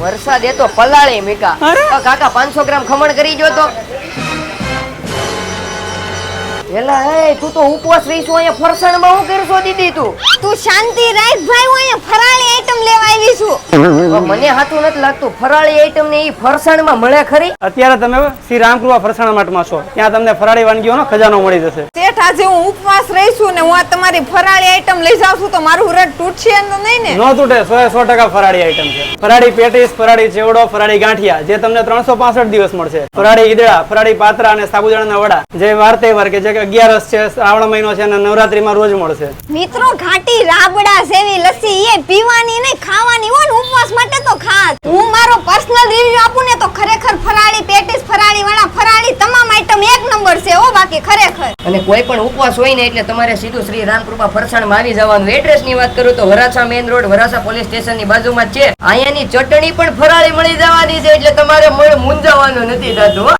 વરસાદ એ તો પલાળી મીકા. કાકા પાંચસો ગ્રામ ખમણ કરી જો તો. એલા એ તું તો ઉપવાસ રહીશું અહીંયા ફરસાણમાં હું કરશો દીદી તું? તું શાંતિ રાખ ભાઈ હું મને હાથું નથી લાગતું. ફરાળી આઈટમ ને એ ફરસાણમાં મળે ખરી? અત્યારે તમે શ્રી રામકૃપા ફરસાણા માટમાં છો. ત્યાં તમને ફરાળી વાનગીઓનો ખજાનો મળી જશે. શેઠ આજે હું ઉપવાસ રહીશું ને હું આ તમારી ફરાળી આઈટમ લઈ જાઉં છું તો મારું વ્રત તૂટશે તો નહીં ને? ન તૂટે સો સો ટકા ફરાળી આઈટમ છે. ફરાળી પેટીસ ફરાળી ચેવડો ફરાળી ગાંઠિયા જે તમને ત્રણસો પાસઠ દિવસ મળશે. ફરાળી ઈદડા ફરાળી પાત્રા અને સાબુદાણાના વડા જે વાર તહેવાર કે જે અગિયારસ છે શ્રાવણ મહિનો છે અને નવરાત્રીમાં રોજ મળશે. મિત્રો ઘાટી રાબડા સેવી લસ્સી એ પીવાની નહીં ખાવાની હોય ને ઉપવાસ માટે તો ખાસ હું મારો પર્સનલ રિવ્યુ આપું ને તો ખરેખર ફરાળી પેટીસ ફરાળી વડા ફરાળી તમામ આઈટમ એક નંબર છે ઓ બાકી ખરેખર. અને કોઈ પણ ઉપવાસ હોય ને એટલે તમારે સીધું શ્રી રામકૃપા ફરસાણમાં આવી જવાનું. એડ્રેસની વાત કરું તો Varachha main road Varachha police સ્ટેશનની બાજુમાં છે. અહીંયાની ચટણી પણ ફરાળી મળી જવાની છે, એટલે તમારે મૂંઝાવાનું નથી થતું.